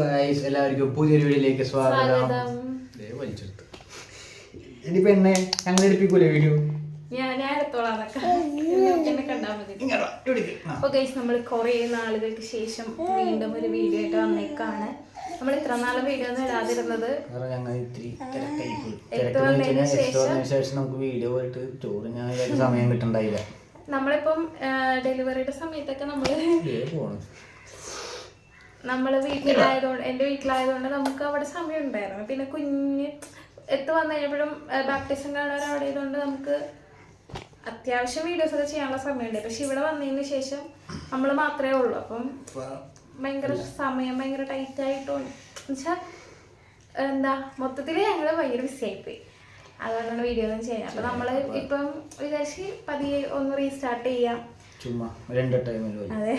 Guys എല്ലാവർക്കും പുതിയൊരു വീഡിയോയിലേക്ക് സ്വാഗതം. ഇനിയിപ്പോ എന്നെ ഞങ്ങൾ എടുപ്പിക്കൂലേ വീഡിയോ. ആ. ഗൈസ് നമ്മൾ കുറേ നാളുകൾക്ക് ശേഷം വീണ്ടും ഒരു വീഡിയോ ആയിട്ട് വന്നേക്കാണ്. നമ്മൾ ഇത്ര നാളെ വീഡിയോ ഒന്നും ഇടാതിരുന്നത് ശേഷം- നമുക്ക് വീഡിയോ ആയിട്ട് ചോറ് ഞാൻ വിചാരിച്ച സമയം കിട്ടണ്ടായില്ല. നമ്മളിപ്പം ഡെലിവറിയുടെ സമയത്തൊക്കെ നമ്മൾ നമ്മൾ വീട്ടിലായതുകൊണ്ട് എന്റെ വീട്ടിലായതുകൊണ്ട് നമുക്ക് അവിടെ സമയം ഉണ്ടായിരുന്നു. പിന്നെ കുഞ്ഞ് എത്തു വന്നു കഴിഞ്ഞപ്പോഴും ബാപ്റ്റിസം കാണാൻ അവിടെ ആയതുകൊണ്ട് നമുക്ക് അത്യാവശ്യം വീഡിയോസ് ഒക്കെ ചെയ്യാനുള്ള സമയമുണ്ട്. പക്ഷെ ഇവിടെ വന്നതിന് ശേഷം നമ്മൾ മാത്രമേ ഉള്ളൂ. അപ്പം ഭയങ്കര സമയം ഭയങ്കര ടൈറ്റ് ആയിട്ടുണ്ട്. എന്നുവെച്ചാൽ എന്താ മൊത്തത്തിൽ ഞങ്ങൾ ഭയങ്കര മിസ്സായിപ്പോയി അതുകൊണ്ടാണ് വീഡിയോ ഒന്നും ചെയ്യുന്നത് അപ്പം നമ്മൾ ഇപ്പം വിചാരിച്ച് പതിയെ ഒന്ന് റീസ്റ്റാർട്ട് ചെയ്യാം. ചുമ്മാ രണ്ട് ടൈമിൽ അതെ.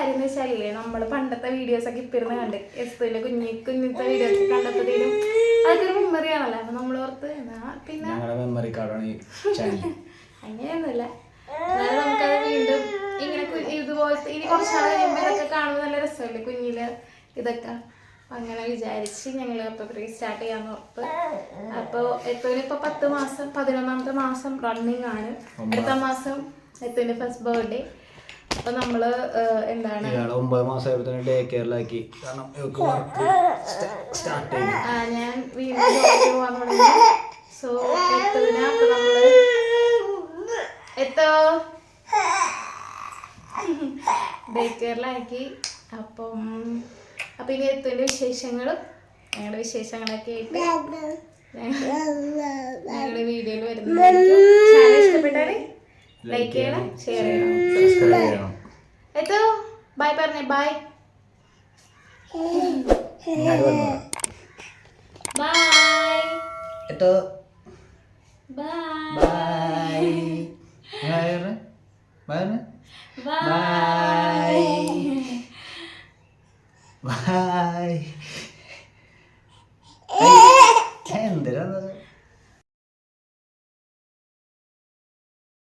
കാര്യം എന്ന് വെച്ചാലേ നമ്മൾ പണ്ടത്തെ വീഡിയോസ് ഒക്കെ ഇപ്പൊ ഇരുന്ന് കണ്ട് എസ്തുവിലെ കുഞ്ഞി കുഞ്ഞിത്തെ വീഡിയോസ് കണ്ടപ്പോഴത്തേനും അതൊക്കെ മെമ്മറി ആണല്ലോ. അപ്പൊ നമ്മൾ ഓർത്ത് എന്നാ പിന്നെ മെമ്മറി കാർഡാണ് അങ്ങനെയൊന്നുമില്ല. നമുക്കത് വീണ്ടും ഇങ്ങനെ ഇതുപോലത്തെ ഇനി കുറച്ചാൾ കഴിയുമ്പോൾ ഇതൊക്കെ കാണുമ്പോൾ നല്ല രസമല്ലേ കുഞ്ഞിൽ ഇതൊക്കെ. അങ്ങനെ വിചാരിച്ച് ഞങ്ങൾ അപ്പോൾ സ്റ്റാർട്ട് ചെയ്യാന്ന് ഓർത്ത് അപ്പോൾ എത്തോന് ഇപ്പോൾ പത്ത് മാസം പതിനൊന്നാമത്തെ മാസം റണ്ണിങ് ആണ്. അടുത്ത മാസം എത്തോന്റെ ഫസ്റ്റ് ബർത്ത്ഡേ അപ്പൊ നമ്മൾ എന്താണ്? ഇയാളെ ഒമ്പത് മാസം ഡേ കെയറിലാക്കി. കാരണം ഇവർക്ക് വർക്ക് സ്റ്റാർട്ട് ചെയ്തു ഞാൻ വീണ്ടും ജോലിക്ക് പോകാൻ തുടങ്ങി. സോ എത്തോന് അപ്പൊ നമ്മൾ എത്തോ? ഡേ കെയറിലാക്കി. അപ്പം അപ്പൊ ഇനി എത്തുവിന്റെ വിശേഷങ്ങളും ഞങ്ങളുടെ വിശേഷങ്ങളൊക്കെ ആയിട്ട് ഞങ്ങളുടെ വീഡിയോയിൽ വരുന്നതായിരിക്കും. ഇഷ്ടപ്പെട്ടാൽ ലൈക്ക് ചെയ്യണം. ഷെയർ ചെയ്യണം. സബ്സ്ക്രൈബ് ചെയ്യണം. എത്തോ? ബൈ പറഞ്ഞേ. Bye bye എത്തോ? Bye bye bye bye bye